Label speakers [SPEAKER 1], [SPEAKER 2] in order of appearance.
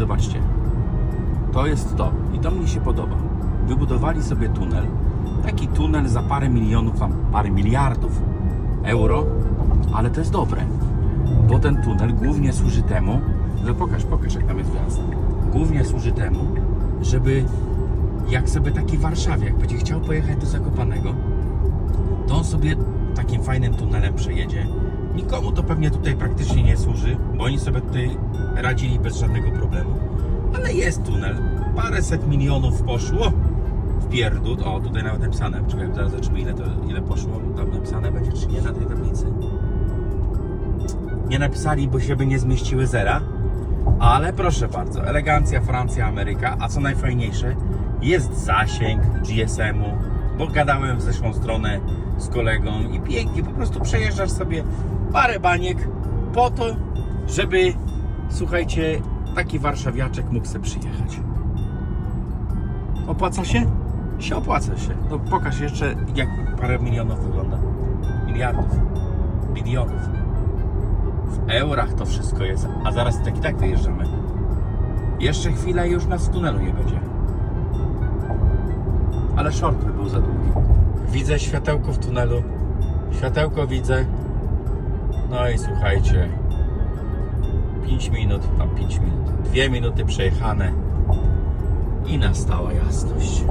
[SPEAKER 1] zobaczcie. To jest to. I to mi się podoba. Wybudowali sobie tunel. Taki tunel za parę milionów, tam parę miliardów euro, ale to jest dobre. Bo ten tunel głównie służy temu, że pokaż, pokaż jak tam jest wjazd. Głównie służy temu, żeby jak sobie taki Warszawie, jak będzie chciał pojechać do Zakopanego, to on sobie takim fajnym tunelem przejedzie. Nikomu to pewnie tutaj praktycznie nie służy, bo oni sobie tutaj radzili bez żadnego problemu. Ale jest tunel. Paręset milionów poszło w pierdut. O, tutaj nawet napisane. Czekaj, zaraz zobaczymy ile, to, ile poszło. Tam napisane będzie, czy nie na tej tablicy. Nie napisali, bo się by nie zmieściły zera. Ale proszę bardzo, elegancja Francja, Ameryka, a co najfajniejsze, jest zasięg GSM-u, bo gadałem w zeszłą stronę z kolegą i pięknie po prostu przejeżdżasz sobie parę baniek po to, żeby, słuchajcie, taki warszawiaczek mógł sobie przyjechać. Opłaca się? Się opłaca się. No pokaż jeszcze, jak parę milionów wygląda. Miliardów. Bilionów. W eurach to wszystko jest, a zaraz tak i tak wyjeżdżamy. Jeszcze chwilę i już nas w tunelu nie będzie. Ale short by był za długi. Widzę światełko w tunelu. Światełko widzę. No i słuchajcie. 5 minut, tam 5 minut. 2 minuty przejechane. I nastała jasność.